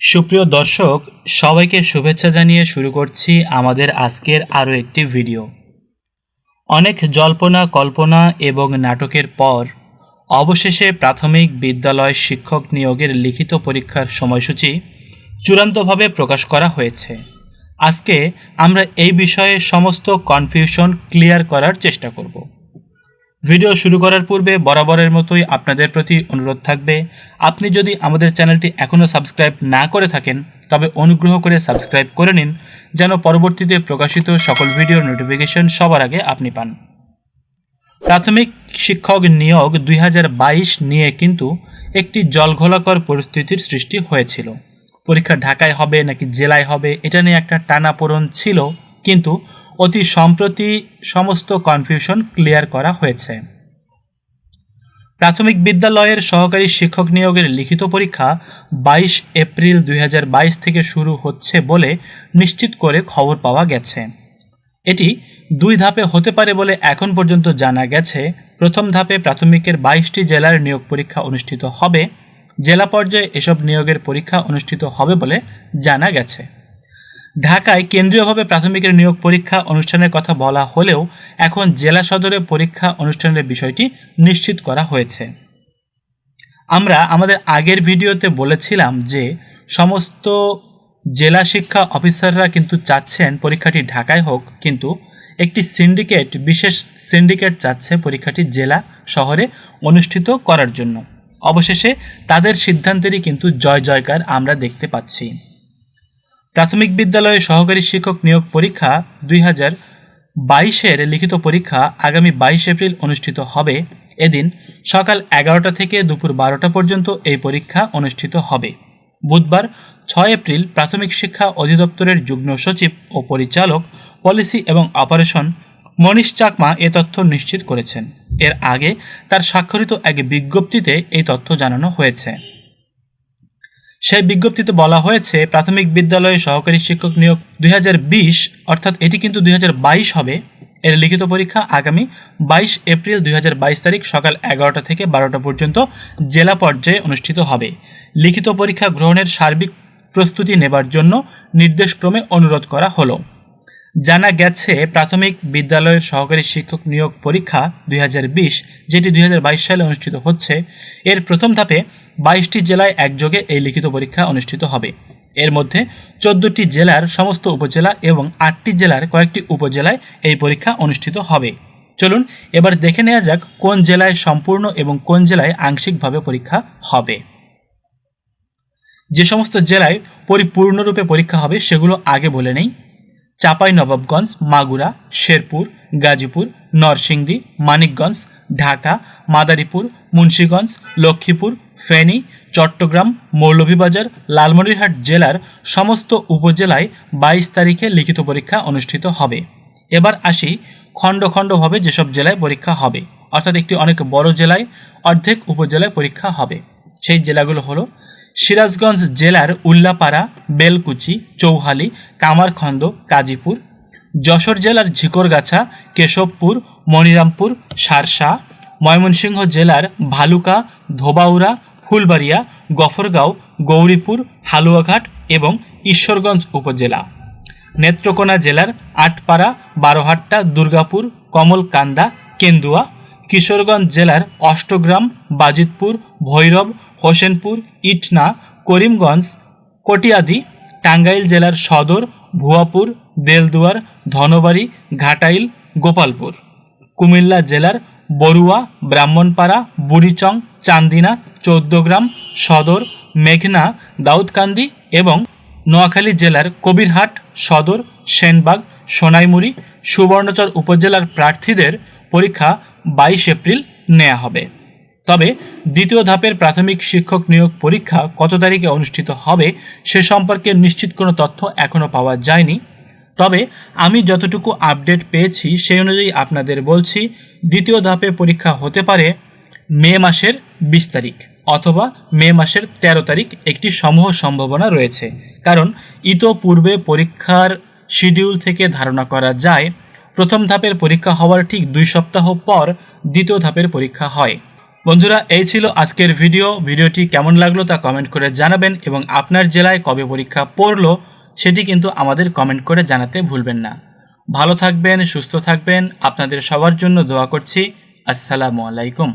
সুপ্রিয় দর্শক, সবাইকে শুভেচ্ছা জানিয়ে শুরু করছি আমাদের আজকের আরও একটি ভিডিও। অনেক জল্পনা, কল্পনা এবং নাটকের পর অবশেষে প্রাথমিক বিদ্যালয় শিক্ষক নিয়োগের লিখিত পরীক্ষার সময়সূচি চূড়ান্তভাবে প্রকাশ করা হয়েছে। আজকে আমরা এই বিষয়ে সমস্ত কনফিউশন ক্লিয়ার করার চেষ্টা করব। ভিডিও শুরু করার পূর্বে বরাবরের মতোই আপনাদের প্রতি অনুরোধ থাকবে। আপনি যদি আমাদের চ্যানেলটি এখনও সাবস্ক্রাইব না করে থাকেন, তবে অনুগ্রহ করে সাবস্ক্রাইব করে নিন, যেন পরবর্তীতে প্রকাশিত সকল ভিডিওর নোটিফিকেশন সবার আগে আপনি পান। প্রাথমিক শিক্ষক নিয়োগ দুই হাজার বাইশ নিয়ে কিন্তু একটি জলঘোলাকর পরিস্থিতির সৃষ্টি হয়েছিল। পরীক্ষা ঢাকায় হবে নাকি জেলায় হবে, এটা নিয়ে একটা টানাপোড়ন ছিল, কিন্তু অতি সম্প্রতি সমস্ত কনফিউশন ক্লিয়ার করা হয়েছে। প্রাথমিক বিদ্যালয়ের সহকারী শিক্ষক নিয়োগের লিখিত পরীক্ষা বাইশ এপ্রিল দুই হাজার বাইশ থেকে শুরু হচ্ছে বলে নিশ্চিত করে খবর পাওয়া গেছে। এটি দুই ধাপে হতে পারে বলে এখন পর্যন্ত জানা গেছে। প্রথম ধাপে প্রাথমিকের বাইশটি জেলার নিয়োগ পরীক্ষা অনুষ্ঠিত হবে। জেলা পর্যায়ে এসব নিয়োগের পরীক্ষা অনুষ্ঠিত হবে বলে জানা গেছে। ঢাকায় কেন্দ্রীয়ভাবে প্রাথমিকের নিয়োগ পরীক্ষা অনুষ্ঠানের কথা বলা হলেও এখন জেলা সদরে পরীক্ষা অনুষ্ঠানের বিষয়টি নিশ্চিত করা হয়েছে। আমরা আমাদের আগের ভিডিওতে বলেছিলাম যে সমস্ত জেলা শিক্ষা অফিসাররা কিন্তু চাচ্ছেন পরীক্ষাটি ঢাকায় হোক, কিন্তু একটি সিন্ডিকেট, বিশেষ সিন্ডিকেট চাচ্ছে পরীক্ষাটি জেলা শহরে অনুষ্ঠিত করার জন্য। অবশেষে তাদের সিদ্ধান্তেরই কিন্তু জয় জয়কার আমরা দেখতে পাচ্ছি। প্রাথমিক বিদ্যালয়ে সহকারী শিক্ষক নিয়োগ পরীক্ষা দুই হাজার বাইশের লিখিত পরীক্ষা আগামী বাইশ এপ্রিল অনুষ্ঠিত হবে। এদিন সকাল এগারোটা থেকে দুপুর বারোটা পর্যন্ত এই পরীক্ষা অনুষ্ঠিত হবে। বুধবার ছয় এপ্রিল প্রাথমিক শিক্ষা অধিদপ্তরের যুগ্ম সচিব ও পরিচালক, পলিসি এবং অপারেশন মনীষ চাকমা এ তথ্য নিশ্চিত করেছেন। এর আগে তার স্বাক্ষরিত এক বিজ্ঞপ্তিতে এই তথ্য জানানো হয়েছে। সেই বিজ্ঞপ্তিতে বলা হয়েছে, প্রাথমিক বিদ্যালয়ে সহকারী শিক্ষক নিয়োগ দুই হাজার বিশ, অর্থাৎ এটি কিন্তু দুই হাজার বাইশ হবে। এর লিখিত পরীক্ষা আগামী বাইশ এপ্রিল দুই হাজার বাইশ তারিখ সকাল এগারোটা থেকে বারোটা পর্যন্ত জেলা পর্যায়ে অনুষ্ঠিত হবে। লিখিত পরীক্ষা গ্রহণের সার্বিক প্রস্তুতি নেবার জন্য নির্দেশক্রমে অনুরোধ করা হলো। জানা গেছে, প্রাথমিক বিদ্যালয়ের সহকারী শিক্ষক নিয়োগ পরীক্ষা দুই হাজার বিশ, যেটি দুই হাজার বাইশ সালে অনুষ্ঠিত হচ্ছে। এর প্রথম ধাপে বাইশটি জেলায় একযোগে এই লিখিত পরীক্ষা অনুষ্ঠিত হবে। এর মধ্যে চোদ্দটি জেলার সমস্ত উপজেলা এবং আটটি জেলার কয়েকটি উপজেলায় এই পরীক্ষা অনুষ্ঠিত হবে। চলুন, এবার দেখে নেওয়া যাক কোন জেলায় সম্পূর্ণ এবং কোন জেলায় আংশিকভাবে পরীক্ষা হবে। যে সমস্ত জেলায় পরিপূর্ণরূপে পরীক্ষা হবে, সেগুলো আগে বলে নেই। চাপাই নবাবগঞ্জ মাগুরা, শেরপুর, গাজীপুর, নরসিংদী, মানিকগঞ্জ, ঢাকা, মাদারীপুর, মুন্সীগঞ্জ, লক্ষ্মীপুর, ফেনী, চট্টগ্রাম, মৌলভীবাজার, লালমনিরহাট জেলার সমস্ত উপজেলায় বাইশ তারিখে লিখিত পরীক্ষা অনুষ্ঠিত হবে। এবার আসি খণ্ড খণ্ডভাবে যেসব জেলায় পরীক্ষা হবে। অর্থাৎ একটি অনেক বড় জেলায় অর্ধেক উপজেলায় পরীক্ষা হবে। সেই জেলাগুলো হলো সিরাজগঞ্জ জেলার উল্লাপাড়া, বেলকুচি, চৌহালি, কামারখন্দ কাজীপুর যশোর জেলার ঝিকরগাছা, কেশবপুর, মনিরামপুর, সারসা, ময়মনসিংহ জেলার ভালুকা, ধোবাউড়া, ফুলবাড়িয়া, গফরগাঁও, গৌরীপুর, হালুয়াঘাট এবং ঈশ্বরগঞ্জ উপজেলা। নেত্রকোনা জেলার আটপাড়া, বারোহাট্টা, দুর্গাপুর, কমলকান্দা, কেন্দুয়া, কিশোরগঞ্জ জেলার অষ্টগ্রাম, বাজিতপুর, ভৈরব হোসেনপুর, ইটনা, করিমগঞ্জ, কটিয়াদি, টাঙ্গাইল জেলার সদর, ভুয়াপুর, দেলদুয়ার, ধনবাড়ি, ঘাটাইল, গোপালপুর। কুমিল্লা জেলার বড়ুয়া, ব্রাহ্মণপাড়া, বুড়িচং, চান্দিনা, চৌদ্দগ্রাম, সদর, মেঘনা, দাউদকান্দি এবং নোয়াখালী জেলার কবিরহাট, সদর, সেনবাগ, সোনাইমুড়ি, সুবর্ণচর উপজেলার প্রার্থীদের পরীক্ষা বাইশ এপ্রিল নেওয়া হবে। তবে দ্বিতীয় ধাপের প্রাথমিক শিক্ষক নিয়োগ পরীক্ষা কত তারিখে অনুষ্ঠিত হবে সে সম্পর্কে নিশ্চিত কোনো তথ্য এখনও পাওয়া যায়নি। তবে আমি যতটুকু আপডেট পেয়েছি সেই অনুযায়ী আপনাদের বলছি, দ্বিতীয় ধাপে পরীক্ষা হতে পারে মে মাসের বিশ তারিখ অথবা মে মাসের ১৩ তারিখ একটি সমূহ সম্ভাবনা রয়েছে। কারণ ইতোপূর্বে পরীক্ষার শিডিউল থেকে ধারণা করা যায়, প্রথম ধাপের পরীক্ষা হওয়ার ঠিক দুই সপ্তাহ পর দ্বিতীয় ধাপের পরীক্ষা হয়। বন্ধুরা, এই ছিল আজকের ভিডিও। ভিডিওটি কেমন লাগল তা কমেন্ট করে জানাবেন এবং আপনার জেলায় কবে পরীক্ষা পড়ল সেটি কিন্তু আমাদের কমেন্ট করে জানাতে ভুলবেন না। ভালো থাকবেন, সুস্থ থাকবেন। আপনাদের সবার জন্য দোয়া করছি। আসসালামু আলাইকুম।